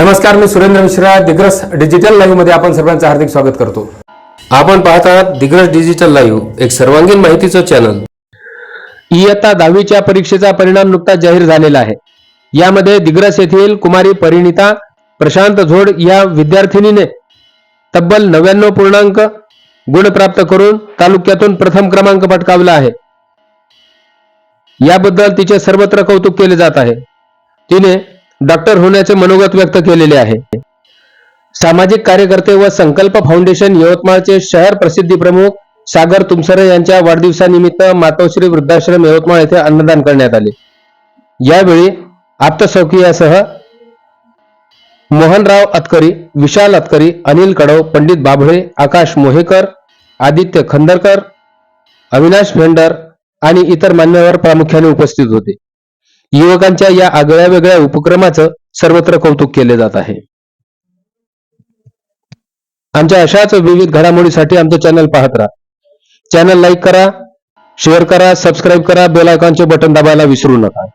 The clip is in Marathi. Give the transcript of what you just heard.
नमस्कार मी सुरेंद्र मिश्रा दिग्रस डिजिटल लाईव्हमध्ये आपण सर्वांचं हार्दिक स्वागत करतो. आपण पाहत आहात दिग्रस डिजिटल लाईव्ह एक सर्वांगीण माहितीचं चॅनल इयत्ता दहावीच्या परीक्षेचा परिणाम नुकताच जाहीर झालेला आहे. यामध्ये दिग्रस येथील कुमारी परिणिता प्रशांत झोड या विद्यार्थिनीने तब्बल नव्याण्णव पूर्णांक गुण प्राप्त करून तालुक्यातून प्रथम क्रमांक पटकावला आहे. याबद्दल तिचे सर्वत्र कौतुक केले जात आहे. तिने डॉक्टर होण्याचे मनोगत व्यक्त केलेले आहे. सामाजिक कार्यकर्ते व संकल्प फाउंडेशन यवतमाळचे शहर प्रसिद्धी प्रमुख सागर तुमसरे यांच्या वाढदिवसानिमित्त मातोश्री वृद्धाश्रम यवतमाळ येथे अन्नदान करण्यात आले. यावेळी आप्तसौकियासह मोहनराव अतकरी विशाल अतकरी अनिल कडव पंडित बाभळे आकाश मोहेकर आदित्य खंदरकर अविनाश भेंडर आणि इतर मान्यवर प्रामुख्याने उपस्थित होते. युवकांच्या या आगळ्या वेगळ्या उपक्रमाचं सर्वत्र कौतुक केले जात आहे. आमच्या अशाच विविध घडामोडीसाठी आमचं चॅनल पाहत राहा. चॅनल लाईक करा शेअर करा सबस्क्राईब करा बेलायकॉनचे बटन दाबायला विसरू नका.